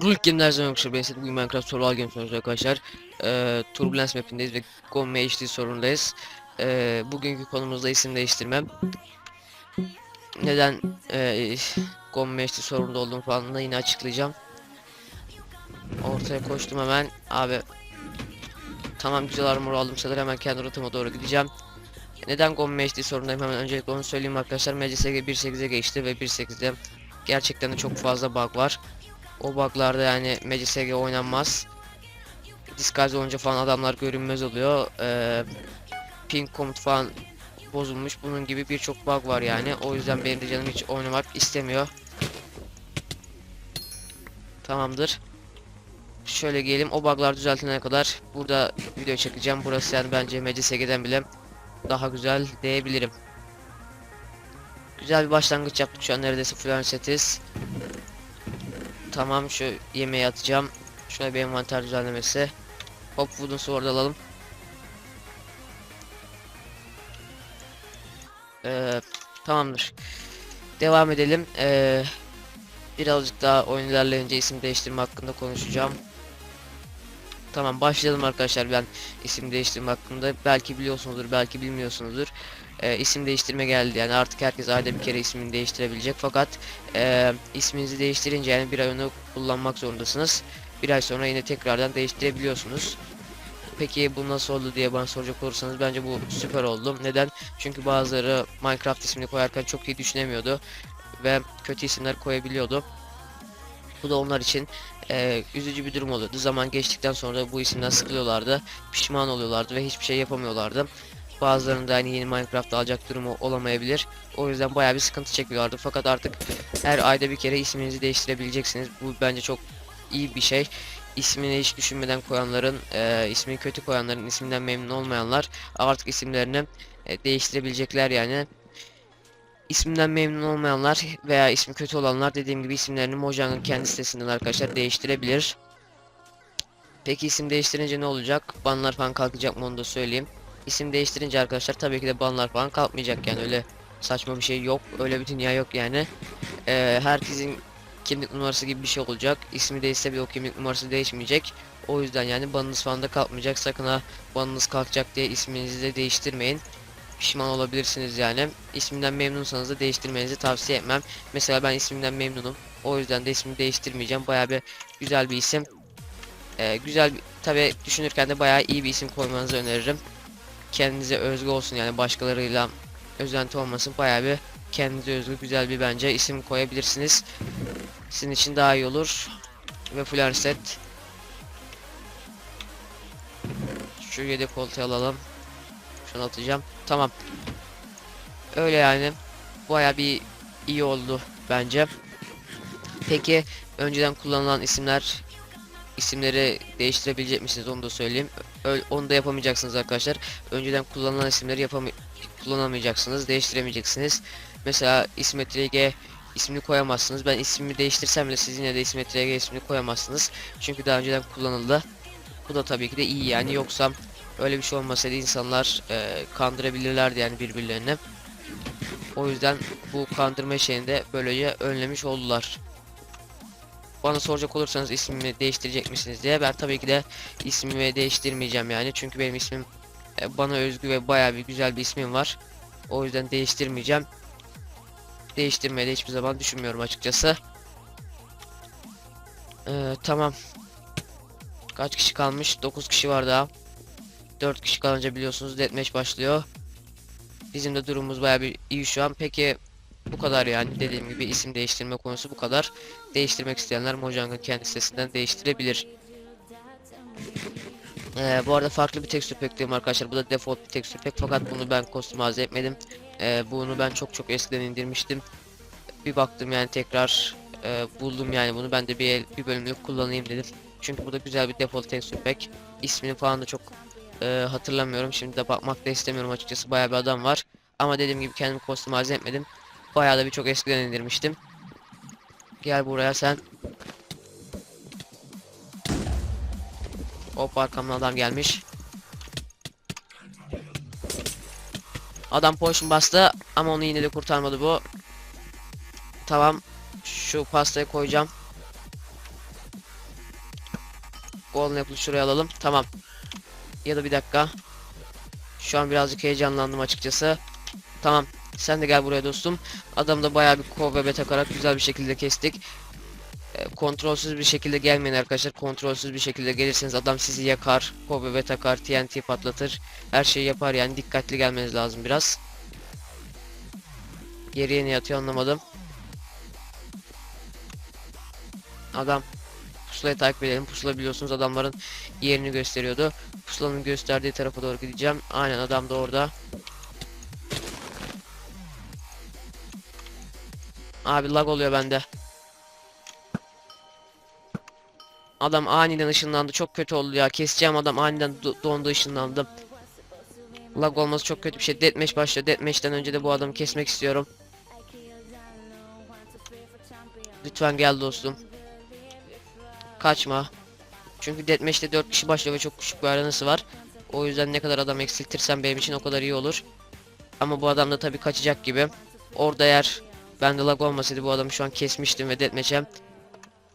Rulik Game'ler zaman arkadaşlar ben bugün Minecraft Survival Games oynuyoruz arkadaşlar. Ee, Turbulence mapindeyiz ve Gomme HD sorundayız. Ee, bugünkü konumuzda isim değiştirmem. Neden e, Gomme HD sorununda olduğum falan da yine açıklayacağım. Ortaya koştum hemen. Abi tamam güzel armor aldım sayılır hemen kendi rotama doğru gideceğim. Neden Gomme HD sorundayım hemen öncelikle onu söyleyeyim arkadaşlar. MCSG 1.8'e geçti ve 1.8'de gerçekten de çok fazla bug var. O buglarda yani MCSG oynanmaz. Disguise olunca falan adamlar görünmez oluyor. Ee, ping komut falan bozulmuş. Bunun gibi birçok bug var yani. O yüzden benim de canım hiç oynamak istemiyor. Tamamdır. Şöyle gelelim. O buglar düzeltilene kadar burada video çekeceğim. Burası yani bence MCSG'den bile daha güzel diyebilirim. Güzel bir başlangıç yaptık. Şu an neredeyse full setiz. Tamam şu yemeği atacağım. Şöyle bir envanter düzenlemesi. Hop wooden sword alalım. Ee, tamamdır. Devam edelim. Ee, birazcık daha oyun ilerleyince isim değiştirme hakkında konuşacağım. Tamam başlayalım arkadaşlar ben isim değiştirme hakkında. Belki biliyorsunuzdur belki bilmiyorsunuzdur. Ee, isim değiştirme geldi yani artık herkes ayda bir kere ismini değiştirebilecek fakat e, isminizi değiştirince yani bir ay onu kullanmak zorundasınız. Bir ay sonra yine tekrardan değiştirebiliyorsunuz. Peki bu nasıl oldu diye bana soracak olursanız bence bu süper oldu. Neden? Çünkü bazıları Minecraft ismini koyarken çok iyi düşünemiyordu ve kötü isimler koyabiliyordu. Bu da onlar için e, üzücü bir durum oluyordu. Zaman geçtikten sonra bu isimden sıkılıyorlardı, pişman oluyorlardı ve hiçbir şey yapamıyorlardı. Bazılarında hani yeni Minecraft alacak durumu olamayabilir. O yüzden bayağı bir sıkıntı çekiyorlardı. Fakat artık her ayda bir kere isminizi değiştirebileceksiniz. Bu bence çok iyi bir şey. İsmini hiç düşünmeden koyanların, e, ismini kötü koyanların, isminden memnun olmayanlar artık isimlerini e, değiştirebilecekler yani. İsminden memnun olmayanlar veya ismi kötü olanlar dediğim gibi isimlerini Mojang'ın kendi sitesinden arkadaşlar değiştirebilir. Peki isim değiştirince ne olacak? Banlar falan kalkacak mı onu da söyleyeyim. İsim değiştirince arkadaşlar tabii ki de banlar falan kalkmayacak yani öyle saçma bir şey yok. Öyle bir dünya yok yani. Ee, herkesin kimlik numarası gibi bir şey olacak. İsmi değişse bile o kimlik numarası değişmeyecek. O yüzden yani banınız falan da kalkmayacak. Sakın ha banınız kalkacak diye isminizi de değiştirmeyin. Pişman olabilirsiniz yani. İsminden memnunsanız da değiştirmenizi tavsiye etmem. Mesela ben ismimden memnunum. O yüzden de ismimi değiştirmeyeceğim. Bayağı bir güzel bir isim. Ee, güzel bir, tabi düşünürken de bayağı iyi bir isim koymanızı öneririm. Kendinize özgü olsun yani başkalarıyla özenti olmasın. Bayağı bir kendinize özgü güzel bir bence isim koyabilirsiniz. Sizin için daha iyi olur. Ve full. Şu yedek koltuğu alalım. Şunu atacağım. Tamam. Öyle yani. Baya bir iyi oldu bence. Peki önceden kullanılan isimler isimleri değiştirebilecek misiniz onu da söyleyeyim. Öyle, onu da yapamayacaksınız arkadaşlar. Önceden kullanılan isimleri yapam kullanamayacaksınız, değiştiremeyeceksiniz. Mesela İsmet G ismini koyamazsınız. Ben ismimi değiştirsem bile siz yine de İsmet G ismini koyamazsınız. Çünkü daha önceden kullanıldı. Bu da tabii ki de iyi yani yoksa öyle bir şey olmasaydı insanlar e, kandırabilirlerdi yani birbirlerini. O yüzden bu kandırma şeyini de böylece önlemiş oldular. Bana soracak olursanız ismimi değiştirecek misiniz diye ben tabii ki de ismimi değiştirmeyeceğim yani çünkü benim ismim e, bana özgü ve baya bir güzel bir ismim var. O yüzden değiştirmeyeceğim. Değiştirmeyi de hiçbir zaman düşünmüyorum açıkçası. Ee, tamam. Kaç kişi kalmış? 9 kişi var daha. 4 kişi kalınca biliyorsunuz deathmatch başlıyor. Bizim de durumumuz baya bir iyi şu an. Peki bu kadar yani dediğim gibi isim değiştirme konusu bu kadar. Değiştirmek isteyenler Mojang'ın kendi sitesinden değiştirebilir. Ee, bu arada farklı bir tekstür pack diyorum arkadaşlar. Bu da default bir tekstür pack fakat bunu ben customize etmedim. Ee, bunu ben çok çok eskiden indirmiştim. Bir baktım yani tekrar e, buldum yani bunu ben de bir bir bölümlük kullanayım dedim. Çünkü bu da güzel bir default tekstür pack. İsmini falan da çok e, hatırlamıyorum. Şimdi de bakmak da istemiyorum açıkçası. Bayağı bir adam var. Ama dediğim gibi kendimi customize etmedim. Bayağı da bir çok eskiden indirmiştim. Gel buraya sen. Hop arkamdan adam gelmiş. Adam potion bastı ama onu yine de kurtarmadı bu. Tamam. Şu pastayı koyacağım. Golden Apple'ı şuraya alalım. Tamam. Ya da bir dakika. Şu an birazcık heyecanlandım açıkçası. Tamam. Sen de gel buraya dostum. Adam da bayağı bir kov ve takarak güzel bir şekilde kestik. E, kontrolsüz bir şekilde gelmeyin arkadaşlar. Kontrolsüz bir şekilde gelirseniz adam sizi yakar. Kov ve takar. TNT patlatır. Her şeyi yapar yani. Dikkatli gelmeniz lazım biraz. Geriye ne yatıyor anlamadım. Adam pusulayı takip edelim. Pusula biliyorsunuz adamların yerini gösteriyordu. Pusulanın gösterdiği tarafa doğru gideceğim. Aynen adam da orada. Abi lag oluyor bende. Adam aniden ışınlandı. Çok kötü oldu ya. Keseceğim adam aniden do- dondu ışınlandı. Lag olması çok kötü bir şey. Deathmatch başlıyor. Deathmatch'ten önce de bu adamı kesmek istiyorum. Lütfen gel dostum. Kaçma. Çünkü Deathmatch'te 4 kişi başlıyor ve çok küçük bir aranası var. O yüzden ne kadar adam eksiltirsem benim için o kadar iyi olur. Ama bu adam da tabii kaçacak gibi. Orada eğer bende lag olmasaydı bu adamı şu an kesmiştim ve Deathmatch'e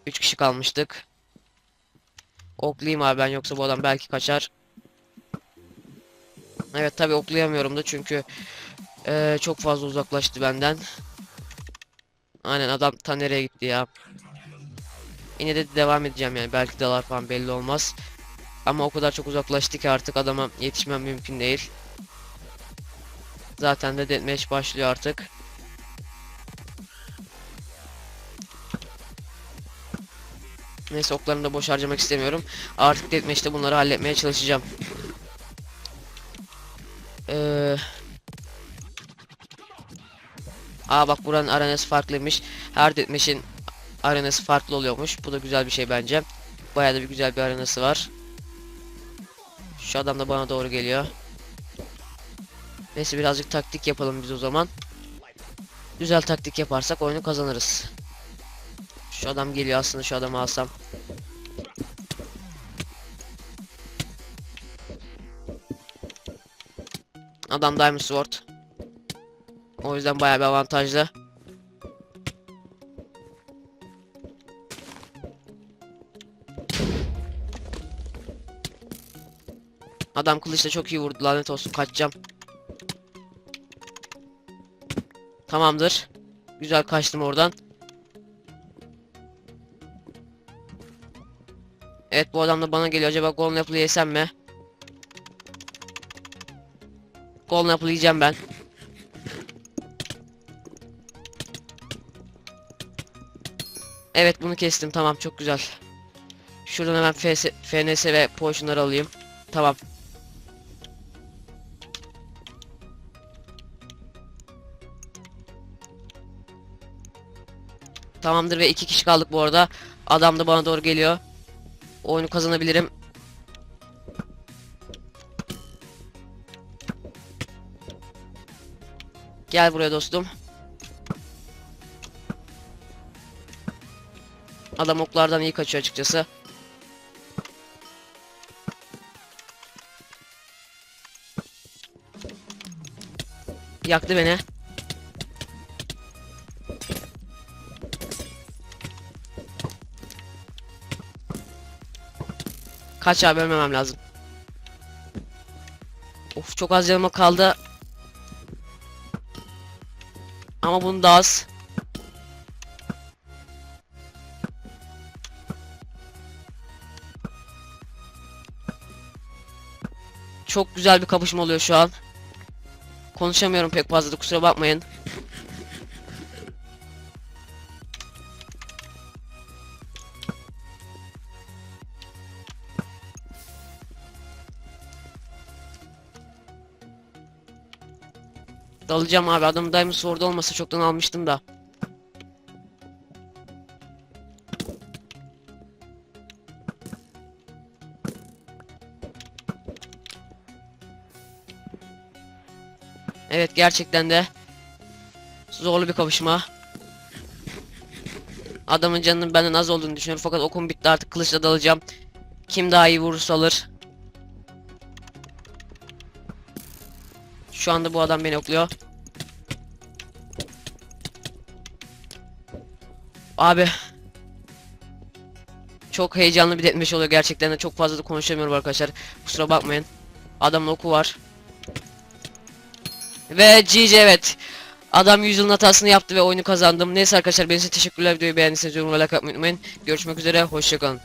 3 kişi kalmıştık. Oklayayım abi ben yoksa bu adam belki kaçar. Evet tabii oklayamıyorum da çünkü eee, çok fazla uzaklaştı benden. Aynen adam ta nereye gitti ya. Yine de devam edeceğim yani belki dalar falan belli olmaz. Ama o kadar çok uzaklaştı ki artık adama yetişmem mümkün değil. Zaten de deathmatch başlıyor artık. Neyse oklarını da boş harcamak istemiyorum. Artık deathmatch'te bunları halletmeye çalışacağım. Ee... Aa bak buranın arenası farklıymış. Her deathmatch'in arenası farklı oluyormuş. Bu da güzel bir şey bence. Bayağı da bir güzel bir arenası var. Şu adam da bana doğru geliyor. Neyse birazcık taktik yapalım biz o zaman. Güzel taktik yaparsak oyunu kazanırız. Şu adam geliyor aslında şu adamı alsam. Adam Diamond Sword. O yüzden bayağı bir avantajlı. Adam kılıçla çok iyi vurdu lanet olsun kaçacağım. Tamamdır. Güzel kaçtım oradan. Evet bu adam da bana geliyor. Acaba Golden Apple'ı yesem mi? Golden Apple yiyeceğim ben. Evet bunu kestim tamam çok güzel. Şuradan hemen FS, FNS ve potion'ları alayım. Tamam. Tamamdır ve iki kişi kaldık bu arada. Adam da bana doğru geliyor. Oyunu kazanabilirim. Gel buraya dostum. Adam oklardan iyi kaçıyor açıkçası. Yaktı beni. Kaç abi ölmemem lazım. Of çok az canıma kaldı. Ama bunu da az. Çok güzel bir kapışma oluyor şu an. Konuşamıyorum pek fazla da kusura bakmayın. Dalacağım abi adamın Diamond Sword olmasa çoktan almıştım da. Evet gerçekten de zorlu bir kapışma. Adamın canının benden az olduğunu düşünüyorum fakat okum bitti artık kılıçla dalacağım. Kim daha iyi vurursa alır. Şu anda bu adam beni okluyor. Abi. Çok heyecanlı bir detmeş oluyor gerçekten de çok fazla da konuşamıyorum arkadaşlar. Kusura bakmayın. Adamın oku var. Ve GG evet. Adam yüzyılın hatasını yaptı ve oyunu kazandım. Neyse arkadaşlar benim için teşekkürler videoyu beğendiyseniz yorum ve like atmayı unutmayın. Görüşmek üzere hoşçakalın.